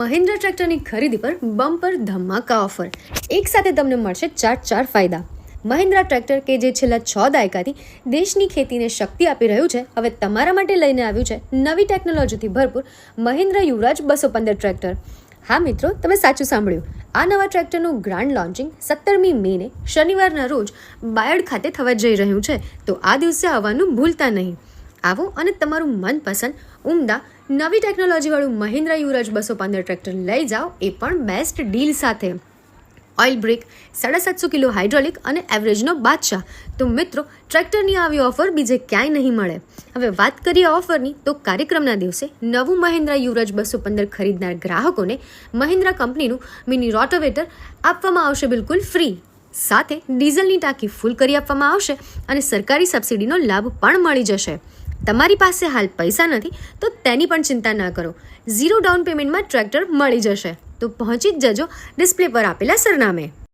મહિન્દ્રા ટ્રેક્ટરની ખરીદી પર બમ્પર ધમાકા ઓફર. એક સાથે તમને મળશે ચાર ચાર ફાયદા. મહિન્દ્રા ટ્રેક્ટર કે જે છેલ્લા છ દાયકાથી દેશની ખેતીને શક્તિ આપી રહ્યું છે, હવે તમારા માટે લઈને આવ્યું છે નવી ટેકનોલોજીથી ભરપૂર મહિન્દ્રા યુવરાજ બસો પંદર ટ્રેક્ટર. હા મિત્રો, તમે સાચું સાંભળ્યું. આ નવા ટ્રેક્ટરનું ગ્રાન્ડ લોન્ચિંગ સત્તરમી મેને, શનિવારના રોજ બાયડ ખાતે થવા જઈ રહ્યું છે. તો આ દિવસે આવવાનું ભૂલતા નહીં. આવો અને તમારું મનપસંદ ઉમદા નવી ટેકનોલોજીવાળું મહિન્દ્રા યુવરાજ બસો પંદર ટ્રેક્ટર લઈ જાઓ, એ પણ બેસ્ટ ડીલ સાથે. ઓઇલ બ્રેક સાડા સાતસો કિલો હાઇડ્રોલિક અને એવરેજનો બાદશાહ. તો મિત્રો, ટ્રેક્ટરની આવી ઓફર બીજે ક્યાંય નહીં મળે. હવે વાત કરીએ ઓફરની તો કાર્યક્રમના દિવસે નવું મહિન્દ્રા યુવરાજ બસો પંદર ખરીદનાર ગ્રાહકોને મહિન્દ્રા કંપનીનું મિની રોટોવેટર આપવામાં આવશે બિલકુલ ફ્રી સાથે ડીઝલની ટાંકી ફૂલ કરી આપવામાં આવશે અને સરકારી સબસિડીનો લાભ પણ મળી જશે. તમારી પાસે હાલ પૈસા નથી, તો તેની પણ ચિંતા ના કરો. ઝીરો ડાઉન પેમેન્ટમાં ટ્રેક્ટર મળી જશે. તો પહોંચી જ જજો ડિસ્પ્લે પર આપેલા સરનામે.